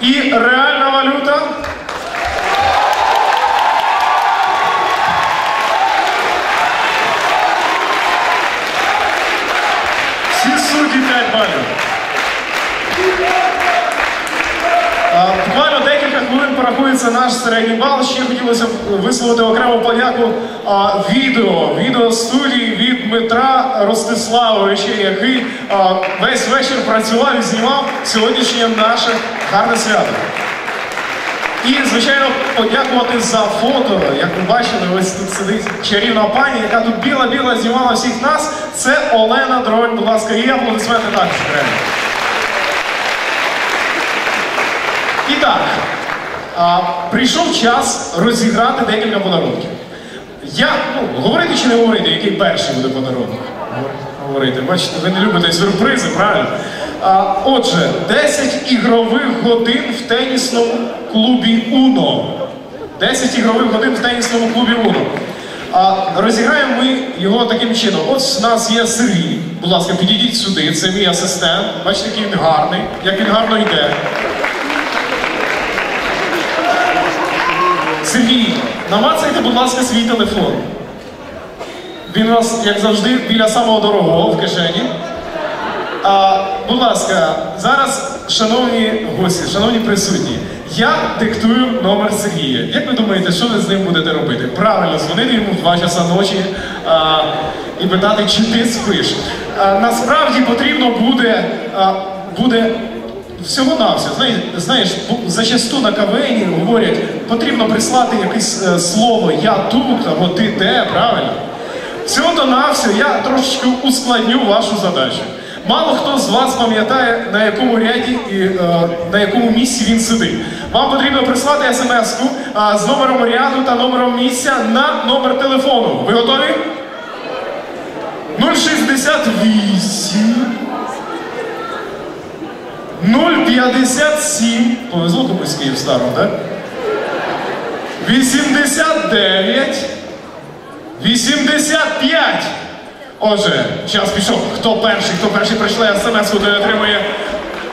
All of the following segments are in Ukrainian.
І реальна валюта. Всі судді 5 балів. Буквально декілька хвилин порахується наш середній бал. Ще хотілося б висловити окрему подяку а, відео, відеостудії від Дмитра Ростиславовича, який весь вечір працював і знімав сьогоднішнє наше гарне свято. І, звичайно, подякувати за фото. Як ви бачили, ось тут сидить чарівна пані, яка тут біла-біла знімала всіх нас. Це Олена Дронь. Будь ласка, і аплодисменти також. І так, а, прийшов час розіграти декілька подарунків. Я, ну, говорити чи не говорити, який перший буде подарунок? Говорити. Бачите, ви не любите сюрпризи, правильно? Отже, 10 ігрових годин в тенісному клубі Уно. 10 ігрових годин в тенісному клубі Уно. А розіграємо ми його таким чином. Ось у нас є Сергій. Будь ласка, підійдіть сюди. Це мій асистент. Бачите, який він гарний, як він гарно йде. Сергій, намацайте, будь ласка, свій телефон. Він у вас, як завжди, біля самого дорогого в кишені. А, будь ласка, зараз, шановні гості, шановні присутні, я диктую номер Сергія. Як ви думаєте, що ви з ним будете робити? Правильно, дзвонити йому в 2 часа ночі а, і питати, чи ти спиш. А, насправді потрібно буде, а, буде всього-навсього. Знаєш, знаєш, зачасту на кавені говорять, потрібно прислати якесь е, слово я тут або ти де, правильно? Всього-то навсього я трошечки ускладню вашу задачу. Мало хто з вас пам'ятає, на якому ряді і е, на якому місці він сидить. Вам потрібно прислати смс-ку е, з номером ряду та номером місця на номер телефону. Ви готові? 068 057. Повезло комусь Київ старому, так? 89. 85. Отже, час пішов. Хто перший, хто перший прийшли смс-ку, той отримує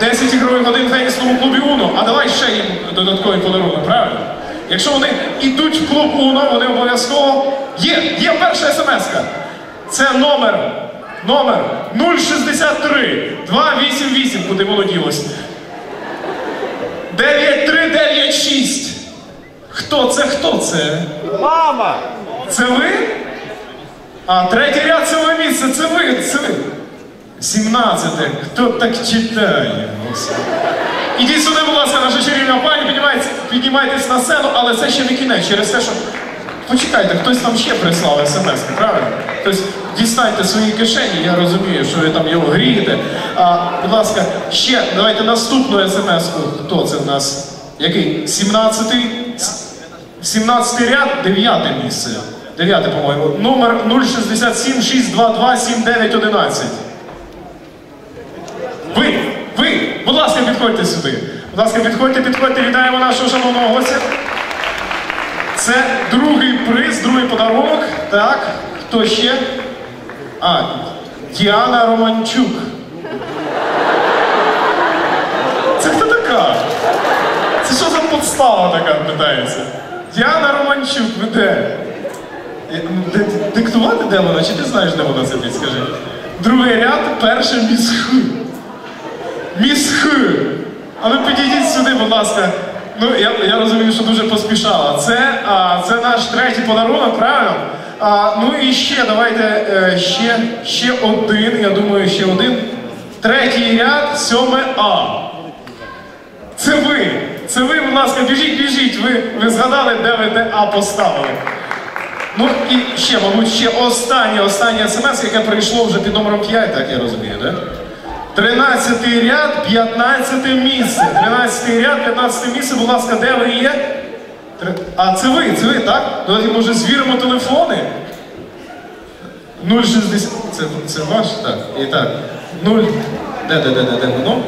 10 ігрових годин в тенісному клубі Уно. А давай ще їм додатковий подарунок, правильно? Якщо вони йдуть в клуб Уно, вони обов'язково. Є, є перша смс-ка. Це номер. Номер 063 288, куди воно ділось. 9396. Хто це? Хто це? Мама! Це ви? А третій ряд цього місця, це ви, це ви. 17. Хто так читає? Господи. Ідіть сюди, будь ласка, наша чарівна пані, піднімайтесь, на сцену, але це ще не кінець, через те, що. Почекайте, хтось там ще прислав смс, правильно? Тобто дістаньте свої кишені, я розумію, що ви там його грієте. А, будь ласка, ще давайте наступну смс-ку. Хто це в нас? Який? 17-й? 17 ряд, 9 місце. 9, по-моєму. Номер 067 622 7911. Ви, ви, будь ласка, підходьте сюди. Будь ласка, підходьте, підходьте, вітаємо нашого шановного гостя. Це другий приз, другий подарунок. Так, хто ще? А, Діана Романчук. Це хто така? Це що за подстава така питається? Діана Романчук, ви де? Е, ну, ди- Диктувати де вона? Чи ти знаєш, де вона сидить? Скажи. Другий ряд, перше міс Х. Міс Х. А ви підійдіть сюди, будь ласка. Ну, я, я розумію, що дуже поспішала. Це, а, це наш третій подарунок, правильно? А, ну і ще, давайте е, ще, ще один, я думаю, ще один. Третій ряд, сьоме А. Це ви. Це ви, будь ласка, біжіть, біжіть. Ви, ви згадали, де ви де А поставили. Ну і ще, мабуть, ще останнє, останнє смс, яке прийшло вже під номером 5, так я розумію, так? 13 ряд, 15 місце. 13 ряд, 15 місце, будь ласка, де ви є? А це ви, це ви, так? Давайте, може, звіримо телефони. 060. Це, це ваш? Так. І так. 0. Де, де, де, де, де воно?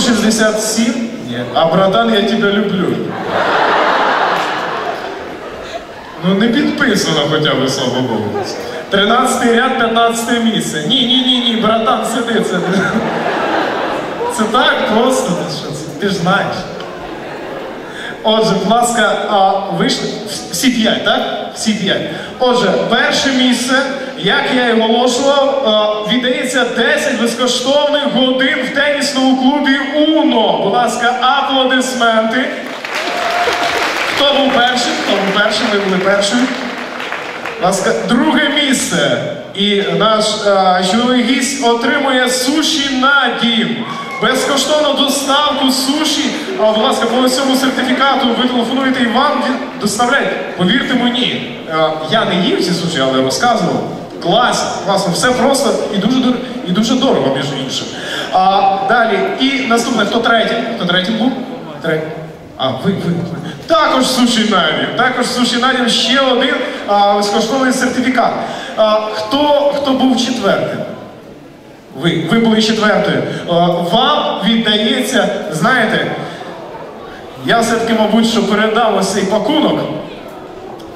067. Ні. А братан, я тебе люблю. Ну не підписано хоча б слава Богу. 13 ряд, 15 місце. Ні, ні, ні, ні, братан, сиди, це. Це так просто, ти, ж знаєш. Отже, будь ласка, а, вийшли всі п'ять, так? Всі п'ять. Отже, перше місце, як я і оголошував, віддається 10 безкоштовних годин в тенісному клубі Уно. Будь ласка, аплодисменти. Хто був першим? Хто був першим? Ви були. Будь ласка, друге місце. І наш чоловік гість отримує суші на дім. Безкоштовну доставку суші. А, будь ласка, по цьому сертифікату ви телефонуєте і вам доставляють. Повірте мені, а, я не їв ці суші, але розказував. Клас, класно, все просто і дуже і дуже дорого, між іншим. А, далі, і наступне, хто третій? Хто третій був? Третій. А, ви, ви. Також суші надім. Також суші надім ще один а, безкоштовний сертифікат. А, хто, хто був четвертим? Ви, ви були четвертою. А, вам віддається, знаєте, я все-таки, мабуть, що передам ось цей пакунок.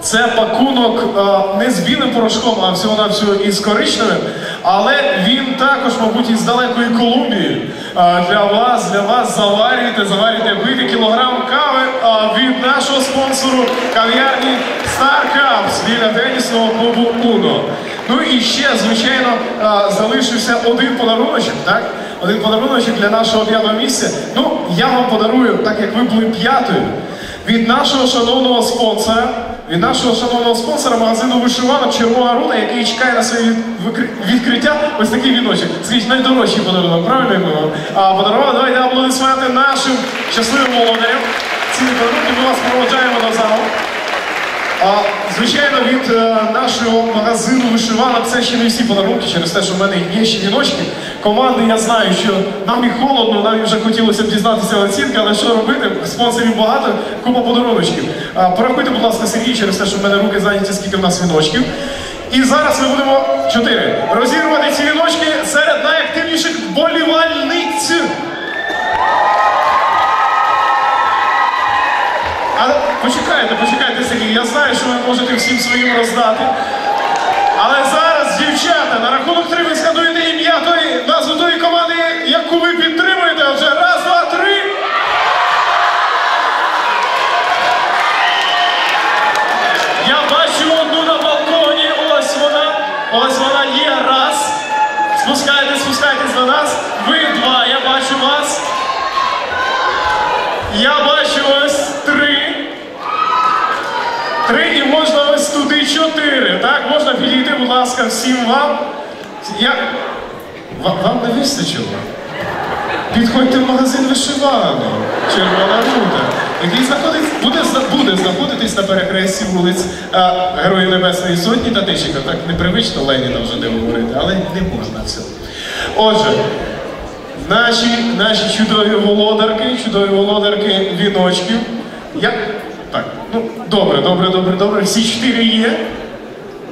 Це пакунок а, не з білим порошком, а всього на всього із коричневим. Але він також, мабуть, із далекої Колумбії. А, для вас, для вас заварюєте, заварюєте пити кілограм нашого спонсору кав'ярні Star Cups біля тенісного клубу Уно. Ну і ще, звичайно, залишився один подаруночок, так? Один подаруночок для нашого п'ятого місця. Ну, я вам подарую, так як ви були п'ятою, від нашого шановного спонсора, від нашого шановного спонсора магазину вишиванок Червона руна, який чекає на своє відкриття, ось такий віночок. Скажіть, найдорожчий подарунок, правильно я? А подарували, давайте аплодисменти нашим щасливим володарям. Ми вас проводжаємо до залу. Звичайно, від е, нашого магазину вишиванок це ще не всі подарунки, через те, що в мене є ще віночки. Команди я знаю, що нам і холодно, нам вже хотілося б дізнатися оцінки, але що робити? Спонсорів багато, купа подаруночків. А, порахуйте, будь ласка, Сергій, через те, що в мене руки зайняті, скільки в нас віночків. І зараз ми будемо чотири розірвати ці віночки серед найактивніших вболівальниць. Але почекайте, почекайте, Сергій, я знаю, що ви можете всім своїм роздати. Але зараз, дівчата, на рахунок три ви згадуєте ім'я тої назву тої команди, яку ви підтримуєте. Отже, раз, два, три. Я бачу одну на балконі. Ось вона. Ось вона є. Раз. Спускайтесь, спускайтесь до нас. Ви два, я бачу вас. Я бачу ось три. Три і можна ось туди чотири. Так, можна підійти, будь ласка, всім вам. Я... Ва- Вам не вистачило? Підходьте в магазин вишиванок. Червона рута. Який буде, буде знаходитись на перехресті вулиць а, Героїв Небесної Сотні та Тищика. Так непривично Леніна вже не говорити, але не можна все. Отже, Наші, наші чудові володарки, чудові володарки віночків. Як? Так, ну добре, добре, добре, добре. Всі чотири є.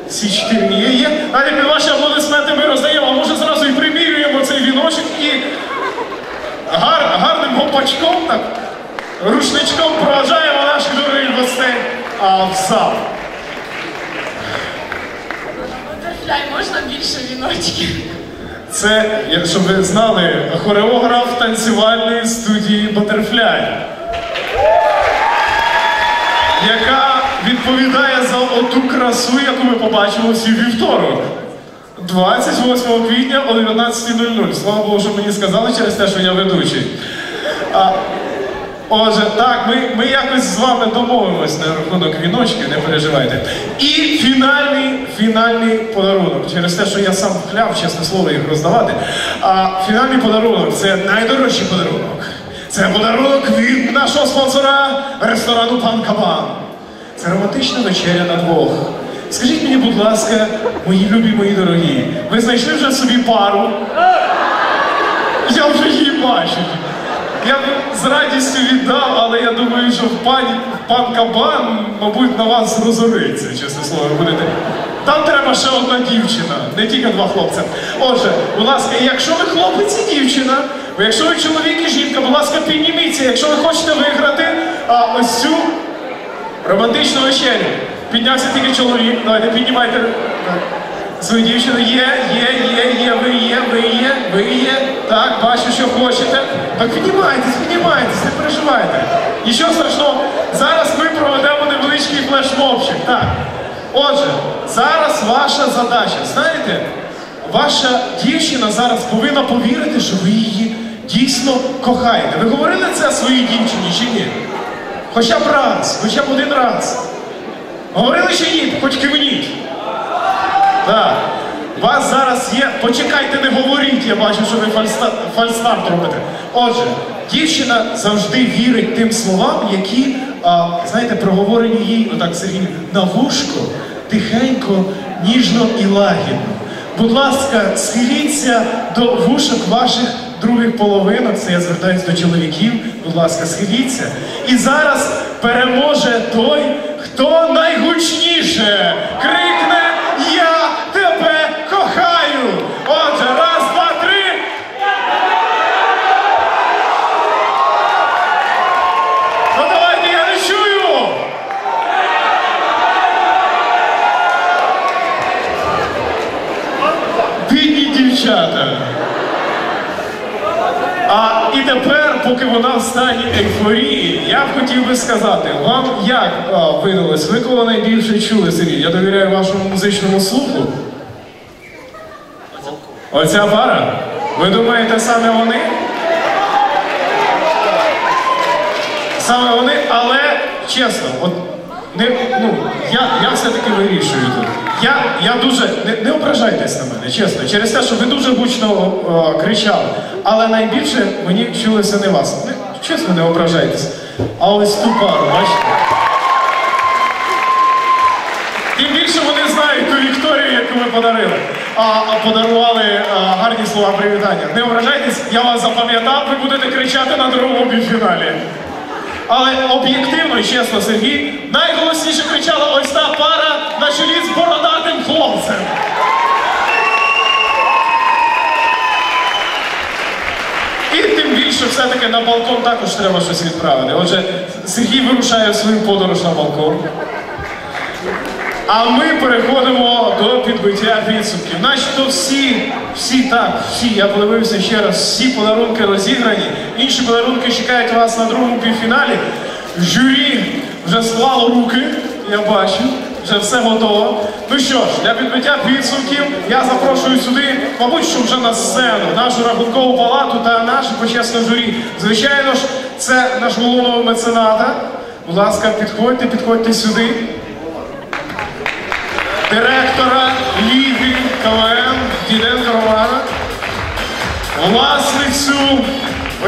Всі чотири є, є. Далі під ваші аплодисменти ми роздаємо, а може зразу і примірюємо цей віночок і гар, гарним гопачком, так, рушничком проважаємо наших дорогих гостей а, в зал. Батерфляй, можна більше віночків? Це, щоб ви знали, хореограф танцювальної студії Батерфляй, яка відповідає за оту красу, яку ми побачимо всі вівторок. 28 квітня о 19.00. Слава Богу, що мені сказали через те, що я ведучий. А, Отже, так, ми, ми якось з вами домовимось на рахунок віночки, не переживайте. І фінальний, фінальний подарунок. Через те, що я сам вкляв, чесне слово, їх роздавати. А фінальний подарунок це найдорожчий подарунок. Це подарунок від нашого спонсора ресторану Пан Кабан. Це романтична вечеря на двох. Скажіть мені, будь ласка, мої любі, мої дорогі, ви знайшли вже собі пару? Я вже її бачу. Я б з радістю віддав, але я думаю, що пан, пан Кабан, мабуть, на вас розориться, чесне слово, будете. Там треба ще одна дівчина, не тільки два хлопця. Отже, будь ласка, якщо ви хлопець і дівчина, якщо ви чоловік і жінка, будь ласка, підніміться, якщо ви хочете виграти а, ось цю романтичну вечерю. Піднявся тільки чоловік, давайте піднімайте. Свою дівчину є, є, є, є, ви є, ви є, ви є. Так, бачу, що хочете. Так піднімайтесь, піднімайтесь, не переживайте. Нічого страшного. зараз ми проведемо невеличкий флешмобчик. Так. Отже, зараз ваша задача. Знаєте, ваша дівчина зараз повинна повірити, що ви її дійсно кохаєте. Ви говорили це своїй дівчині чи ні? Хоча б раз, хоча б один раз. Говорили чи ні? Хоч кивніть. Так. У вас зараз є. Почекайте, не говоріть, я бачу, що ви фальста- фальстарт робите. Отже, дівчина завжди вірить тим словам, які, а, знаєте, проговорені їй, отак Сергій, на вушко, тихенько, ніжно і лагідно. Будь ласка, схиліться до вушок ваших других половинок. Це я звертаюся до чоловіків. Будь ласка, схиліться. І зараз переможе той, хто найгучніше крикне Я тебе кохаю! Отже, раз, два, три. Ну давайте, я не чую! Бідні дівчата. А і тепер, поки вона в стані ейфорії, я хотів би сказати, вам як видалось? Ви кого найбільше чули, Сергій? Я довіряю вашому музичному слуху. Оця пара? Ви думаєте, саме вони? Саме вони, але чесно, от не, ну, я, я все-таки вирішую тут. Я, я дуже. Не, не ображайтесь на мене, чесно, через те, що ви дуже гучно о, кричали. Але найбільше мені чулося не вас. Не, чесно, не ображайтесь. А ось ту пару, бачите? Тим більше вони знають ту Вікторію, яку ви подарили. А, а подарували а, гарні слова привітання. Не ображайтесь, я вас запам'ятав, ви будете кричати на другому півфіналі. Але об'єктивно чесно, Сергій, найголосніше кричала ось та пара на чолі з бородатим хлопцем. І тим більше все-таки на балкон також треба щось відправити. Отже, Сергій вирушає свою подорож на балкон. А ми переходимо до підбиття підсумків. Начебто всі, всі так, всі, я подивився ще раз, всі подарунки розіграні. Інші подарунки чекають вас на другому півфіналі. Журі вже склало руки, я бачу, вже все готово. Ну що ж, для підбиття підсумків я запрошую сюди, мабуть, що вже на сцену, нашу рахункову палату та наше почесне журі. Звичайно ж, це наш головного мецената. Будь ласка, підходьте, підходьте сюди директора Ліги КВН Діденко Романа, власницю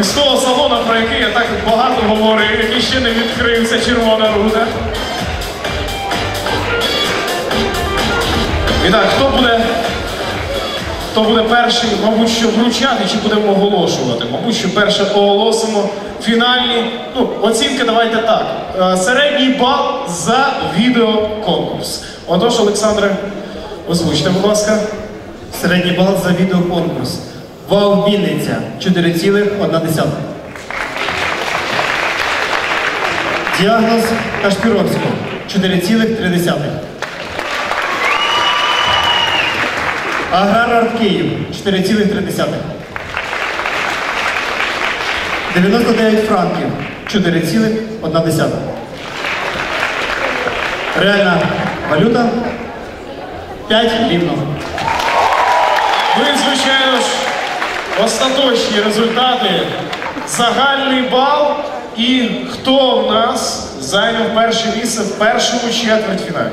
ось того салону, про який я так багато говорив, який ще не відкрився, червона руда. І так, хто буде, хто буде перший, мабуть, що вручати, чи будемо оголошувати? Мабуть, що перше оголосимо фінальні. Ну, оцінки давайте так. Е, Середній бал за відеоконкурс. Отож, Олександре, озвучте, будь ласка. Середній бал за відеоконкурс. Вал Вінниця 4,1. Діагноз Кашпіровського 4,3. Аграрарт Київ 4,3. 99 франків 4,1. Реальна валюта 5 рівно. Ви, звичайно остаточні результати, загальний бал і хто в нас зайняв перше місце в першому четвертьфіналі.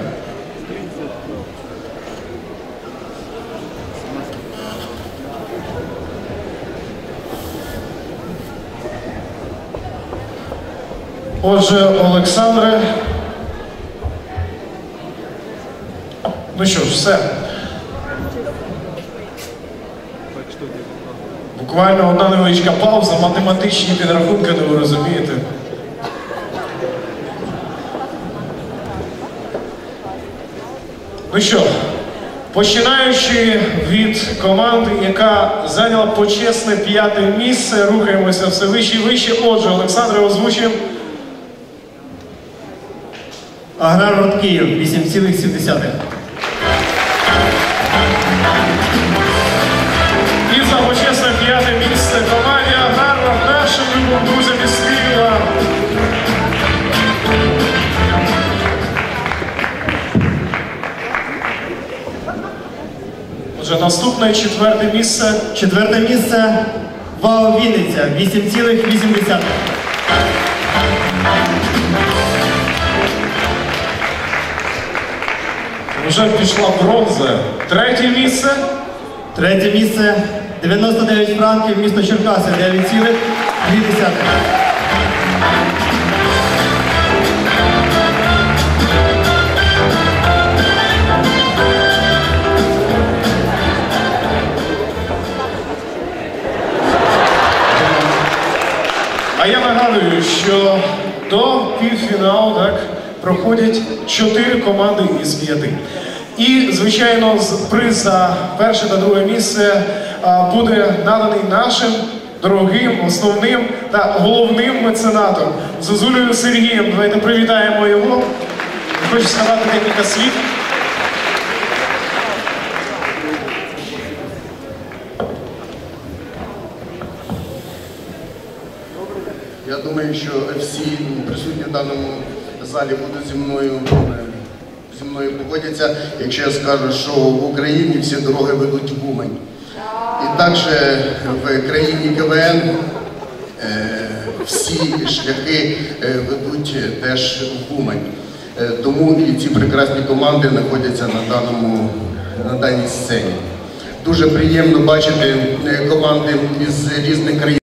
Отже, Олександре. Ну що ж, все. Буквально одна невеличка пауза, математичні підрахунки, ну ви розумієте. Ну що, починаючи від команди, яка зайняла почесне п'яте місце, рухаємося все вище і вище. Отже, Олександре, озвучуємо. Аграрарт Київ 8,7. Вже наступне четверте місце. Четверте місце ВАО Вінниця 8,8. Вже пішла бронза. Третє місце. Третє місце 99 франків, місто Черкаси 9,2. А я нагадую, що до півфіналу так, проходять чотири команди із п'яти. І, звичайно, приз за перше та друге місце буде наданий нашим дорогим, основним та головним меценатом Зозулею Сергієм. Давайте привітаємо його. Хочу сказати декілька слів. Я думаю, що всі присутні в даному залі будуть зі мною е, зі мною погодяться, якщо я скажу, що в Україні всі дороги ведуть в Умань. І також в країні КВН е, всі шляхи е, ведуть теж в Умань. Тому і ці прекрасні команди знаходяться на даному на даній сцені. Дуже приємно бачити команди із різних країн.